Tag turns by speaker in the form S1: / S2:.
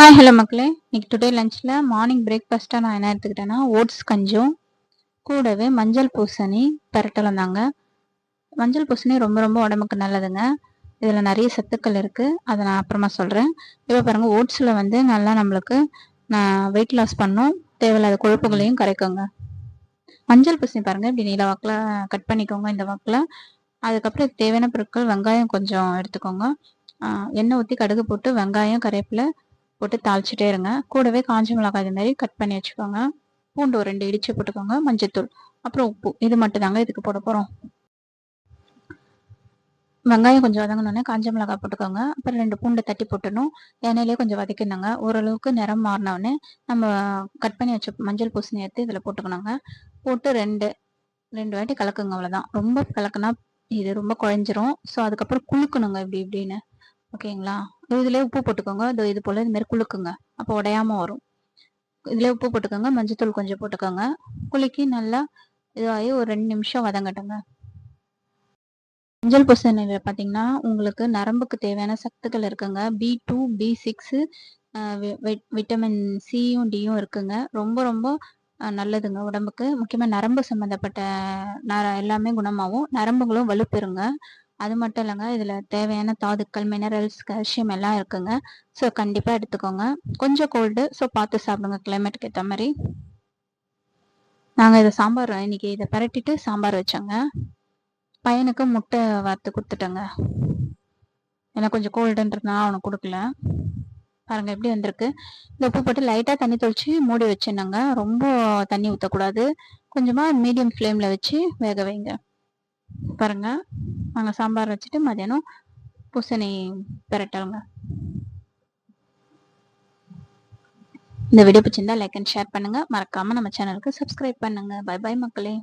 S1: Hi hello மக்களே. இன்னைக்கு today லஞ்சில் morning பிரேக்ஃபாஸ்ட்டாக நான் என்ன எடுத்துக்கிட்டேன்னா ஓட்ஸ் கஞ்சும் கூடவே மஞ்சள் பூசணி பெரட்டலும் தாங்க. மஞ்சள் பூசணி ரொம்ப ரொம்ப உடம்புக்கு நல்லதுங்க. இதில் நிறைய சத்துக்கள் இருக்குது அதை நான் அப்புறமா சொல்கிறேன் இப்போ பாருங்கள் ஓட்ஸில் வந்து நல்லா நம்மளுக்கு நான் வெயிட் லாஸ் பண்ணும். தேவையில்லாத கொழுப்புகளையும் கரைக்குங்க மஞ்சள் பூசணி பாருங்கள் இப்படி நீல வாக்கில் கட் பண்ணிக்கோங்க இந்த வாக்கில். அதுக்கப்புறம் தேவையான பொருட்கள் வெங்காயம் கொஞ்சம் எடுத்துக்கோங்க. எண்ணெய் ஊற்றி கடுகு போட்டு வெங்காயம் கரைப்பில் போட்டு தாளிச்சிட்டே இருங்க. கூடவே காஞ்ச மிளகாய் இது மாதிரி கட் பண்ணி வச்சுக்கோங்க. பூண்டு ஒரு ரெண்டு இடிச்சு போட்டுக்கோங்க. மஞ்சத்தூள். அப்புறம் உப்பு. இது மட்டும் தாங்க இதுக்கு போட போகிறோம் வெங்காயம் கொஞ்சம் வதங்கினோடனே காஞ்ச மிளகாய் போட்டுக்கோங்க. அப்புறம் ரெண்டு பூண்டை தட்டி போட்டணும் எண்ணெயிலே கொஞ்சம் வதக்கினாங்க ஓரளவுக்கு நிறம் மாறினோடனே நம்ம கட் பண்ணி வச்ச மஞ்சள் பூசணி எடுத்து இதில் போட்டுக்கணுங்க. போட்டு ரெண்டு ரெண்டு வாட்டி கலக்குங்க அவ்வளோதான் ரொம்ப கலக்குனா இது ரொம்ப குழஞ்சிரும் ஸோ அதுக்கப்புறம் குளுக்கணுங்க இப்படி இப்படின்னு. ஓகேங்களா இதுலேயே உப்பு போட்டுக்கோங்க. இது இது போல் இது மாதிரி குளுக்குங்க அப்போ உடையாம வரும். இதிலே உப்பு போட்டுக்கோங்க. மஞ்சத்தூள் கொஞ்சம் போட்டுக்கோங்க. குலுக்கி நல்லா இதாகி ஒரு ரெண்டு நிமிஷம் வதங்கட்டுங்க. மஞ்சள் பூசணியில் பார்த்தீங்கன்னா உங்களுக்கு நரம்புக்கு தேவையான சத்துக்கள் இருக்குங்க. B two B six vitamin சியும் டியும் இருக்குங்க. ரொம்ப ரொம்ப நல்லதுங்க உடம்புக்கு. முக்கியமாக நரம்பு சம்மந்தப்பட்ட நர எல்லாமே குணமாகவும் நரம்புகளும் வலுப்பெறுங்க. அது மட்டும் இல்லைங்க. இதில் தேவையான தாதுக்கள் மினரல்ஸ் கால்சியம் எல்லாம் இருக்குங்க. ஸோ கண்டிப்பாக எடுத்துக்கோங்க. கொஞ்சம் கோல்டு ஸோ பார்த்து சாப்பிடுங்க. கிளைமேட்டுக்கு ஏற்ற மாதிரி. நாங்கள் இதை சாம்பார் இன்னைக்கு இதை பரட்டிட்டு சாம்பார் வச்சோங்க. பையனுக்கு முட்டை வறுத்து கொடுத்துட்டேங்க. ஏன்னா கொஞ்சம் கோல்டுன்றதுனால அவனுக்கு கொடுக்கல. பாருங்கள் எப்படி வந்திருக்கு. இந்த உப்பு போட்டு லைட்டாக தண்ணி தொளிச்சு மூடி வச்சுருந்தாங்க ரொம்ப தண்ணி ஊற்றக்கூடாது கொஞ்சமாக மீடியம் ஃப்ளேமில் வச்சு வேக வைங்க. பாருங்கள் நாங்கள் சாம்பார் வச்சுட்டு மதியானம் பூசணி பெரட்டலுங்க. இந்த வீடியோ பிடிச்சிருந்தா லைக் அண்ட் ஷேர் பண்ணுங்கள் மறக்காமல் நம்ம சேனலுக்கு சப்ஸ்கிரைப் பண்ணுங்கள் பை பை மக்களே.